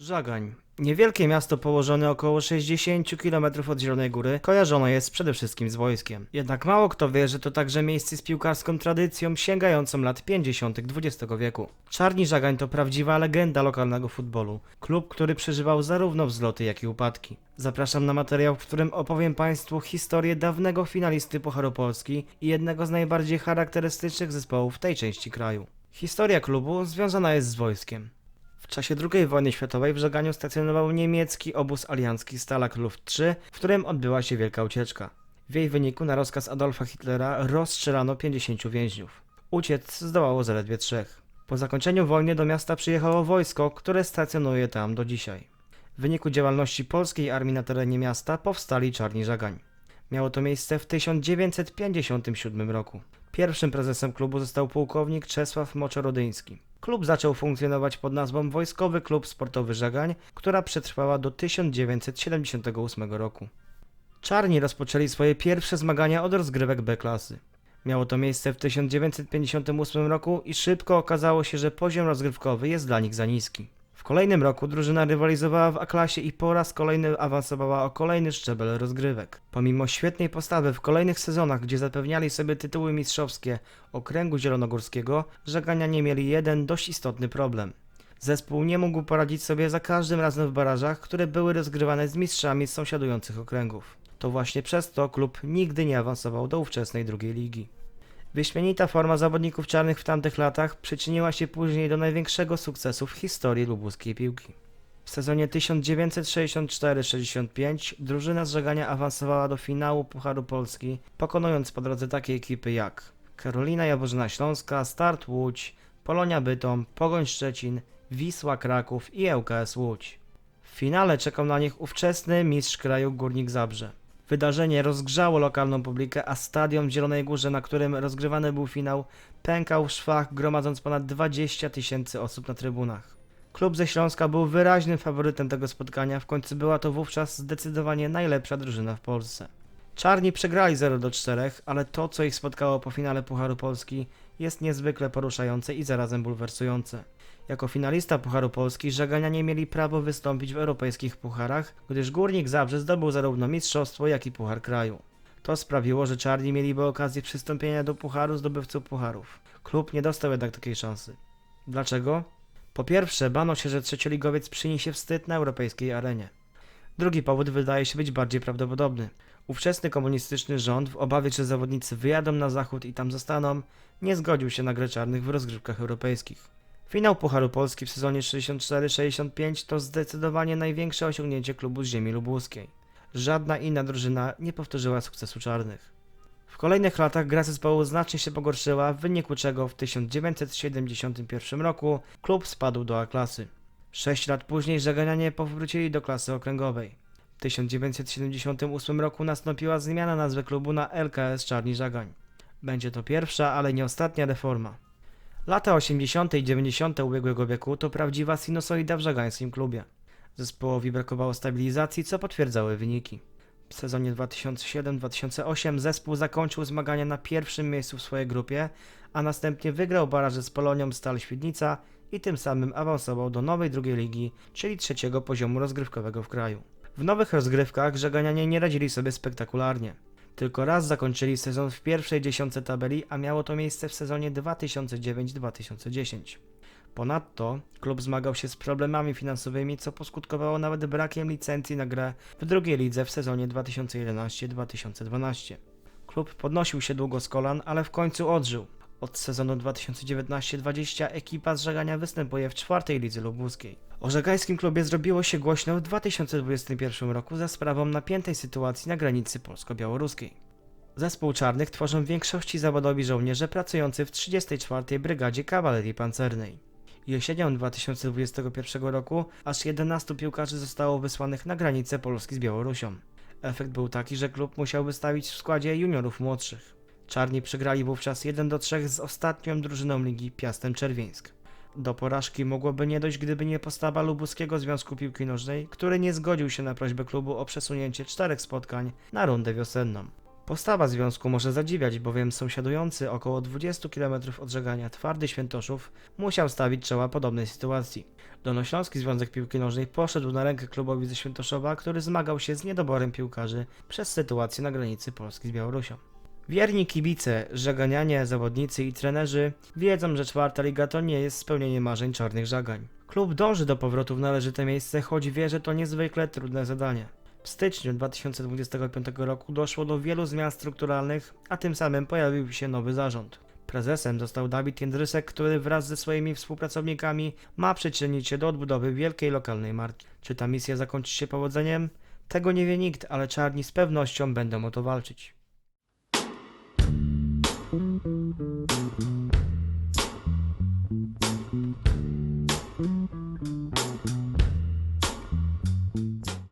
Żagań. Niewielkie miasto położone około 60 km od Zielonej Góry kojarzone jest przede wszystkim z wojskiem. Jednak mało kto wie, że to także miejsce z piłkarską tradycją sięgającą lat 50. XX wieku. Czarni Żagań to prawdziwa legenda lokalnego futbolu. Klub, który przeżywał zarówno wzloty, jak i upadki. Zapraszam na materiał, w którym opowiem Państwu historię dawnego finalisty Pucharu Polski i jednego z najbardziej charakterystycznych zespołów tej części kraju. Historia klubu związana jest z wojskiem. W czasie II wojny światowej w Żeganiu stacjonował niemiecki obóz aliancki Stalag Luft III, w którym odbyła się wielka ucieczka. W jej wyniku na rozkaz Adolfa Hitlera rozstrzelano 50 więźniów. Uciec zdołało zaledwie trzech. Po zakończeniu wojny do miasta przyjechało wojsko, które stacjonuje tam do dzisiaj. W wyniku działalności polskiej armii na terenie miasta powstali Czarni Żagań. Miało to miejsce w 1957 roku. Pierwszym prezesem klubu został pułkownik Czesław Moczorodyński. Klub zaczął funkcjonować pod nazwą Wojskowy Klub Sportowy Żegań, która przetrwała do 1978 roku. Czarni rozpoczęli swoje pierwsze zmagania od rozgrywek B klasy. Miało to miejsce w 1958 roku i szybko okazało się, że poziom rozgrywkowy jest dla nich za niski. W kolejnym roku drużyna rywalizowała w A-klasie i po raz kolejny awansowała o kolejny szczebel rozgrywek. Pomimo świetnej postawy w kolejnych sezonach, gdzie zapewniali sobie tytuły mistrzowskie okręgu zielonogórskiego, Żeganianie mieli jeden dość istotny problem. Zespół nie mógł poradzić sobie za każdym razem w barażach, które były rozgrywane z mistrzami z sąsiadujących okręgów. To właśnie przez to klub nigdy nie awansował do ówczesnej drugiej ligi. Wyśmienita forma zawodników czarnych w tamtych latach przyczyniła się później do największego sukcesu w historii lubuskiej piłki. W sezonie 1964-65 drużyna z Żegania awansowała do finału Pucharu Polski, pokonując po drodze takie ekipy jak Karolina Jaworzyna Śląska, Start Łódź, Polonia Bytom, Pogoń Szczecin, Wisła Kraków i ŁKS Łódź. W finale czekał na nich ówczesny mistrz kraju Górnik Zabrze. Wydarzenie rozgrzało lokalną publikę, a stadion w Zielonej Górze, na którym rozgrywany był finał, pękał w szwach, gromadząc ponad 20 tysięcy osób na trybunach. Klub ze Śląska był wyraźnym faworytem tego spotkania, w końcu była to wówczas zdecydowanie najlepsza drużyna w Polsce. Czarni przegrali 0 do 4, ale to, co ich spotkało po finale Pucharu Polski, jest niezwykle poruszające i zarazem bulwersujące. Jako finalista Pucharu Polski Żeganianie mieli prawo wystąpić w europejskich pucharach, gdyż Górnik Zabrze zdobył zarówno mistrzostwo, jak i Puchar Kraju. To sprawiło, że Czarni mieliby okazję przystąpienia do Pucharu zdobywców Pucharów. Klub nie dostał jednak takiej szansy. Dlaczego? Po pierwsze, bano się, że trzecioligowiec przyniesie wstyd na europejskiej arenie. Drugi powód wydaje się być bardziej prawdopodobny. Ówczesny komunistyczny rząd, w obawie, że zawodnicy wyjadą na zachód i tam zostaną, nie zgodził się na grę czarnych w rozgrywkach europejskich. Finał Pucharu Polski w sezonie 64-65 to zdecydowanie największe osiągnięcie klubu z ziemi lubuskiej. Żadna inna drużyna nie powtórzyła sukcesu czarnych. W kolejnych latach gra zespołu znacznie się pogorszyła, w wyniku czego w 1971 roku klub spadł do A-klasy. Sześć lat później Żeganianie powrócili do klasy okręgowej. W 1978 roku nastąpiła zmiana nazwy klubu na LKS Czarni Żagań. Będzie to pierwsza, ale nie ostatnia reforma. Lata 80. i 90. ubiegłego wieku to prawdziwa sinusoida w żagańskim klubie. Zespołowi brakowało stabilizacji, co potwierdzały wyniki. W sezonie 2007-2008 zespół zakończył zmagania na pierwszym miejscu w swojej grupie, a następnie wygrał baraże z Polonią Stal Świdnica i tym samym awansował do nowej drugiej ligi, czyli trzeciego poziomu rozgrywkowego w kraju. W nowych rozgrywkach żeganianie nie radzili sobie spektakularnie. Tylko raz zakończyli sezon w pierwszej dziesiątce tabeli, a miało to miejsce w sezonie 2009-2010. Ponadto klub zmagał się z problemami finansowymi, co poskutkowało nawet brakiem licencji na grę w drugiej lidze w sezonie 2011-2012. Klub podnosił się długo z kolan, ale w końcu odżył. Od sezonu 2019-20 ekipa z Żegania występuje w czwartej lidze lubuskiej. O żegańskim klubie zrobiło się głośno w 2021 roku za sprawą napiętej sytuacji na granicy polsko-białoruskiej. Zespół czarnych tworzą w większości zawodowi żołnierze pracujący w 34. Brygadzie Kawalerii Pancernej. Jesienią 2021 roku aż 11 piłkarzy zostało wysłanych na granicę Polski z Białorusią. Efekt był taki, że klub musiał wystawić w składzie juniorów młodszych. Czarni przegrali wówczas 1 do 3 z ostatnią drużyną ligi Piastem Czerwieńsk. Do porażki mogłoby nie dojść, gdyby nie postawa Lubuskiego Związku Piłki Nożnej, który nie zgodził się na prośbę klubu o przesunięcie czterech spotkań na rundę wiosenną. Postawa związku może zadziwiać, bowiem sąsiadujący około 20 km od żegania twardy Świętoszów musiał stawić czoła podobnej sytuacji. Dolnośląski Związek Piłki Nożnej poszedł na rękę klubowi ze Świętoszowa, który zmagał się z niedoborem piłkarzy przez sytuację na granicy Polski z Białorusią. Wierni kibice, żeganianie, zawodnicy i trenerzy wiedzą, że czwarta liga to nie jest spełnienie marzeń czarnych żagań. Klub dąży do powrotu w należyte miejsce, choć wie, że to niezwykle trudne zadanie. W styczniu 2025 roku doszło do wielu zmian strukturalnych, a tym samym pojawił się nowy zarząd. Prezesem został Dawid Jędrysek, który wraz ze swoimi współpracownikami ma przyczynić się do odbudowy wielkiej lokalnej marki. Czy ta misja zakończy się powodzeniem? Tego nie wie nikt, ale czarni z pewnością będą o to walczyć.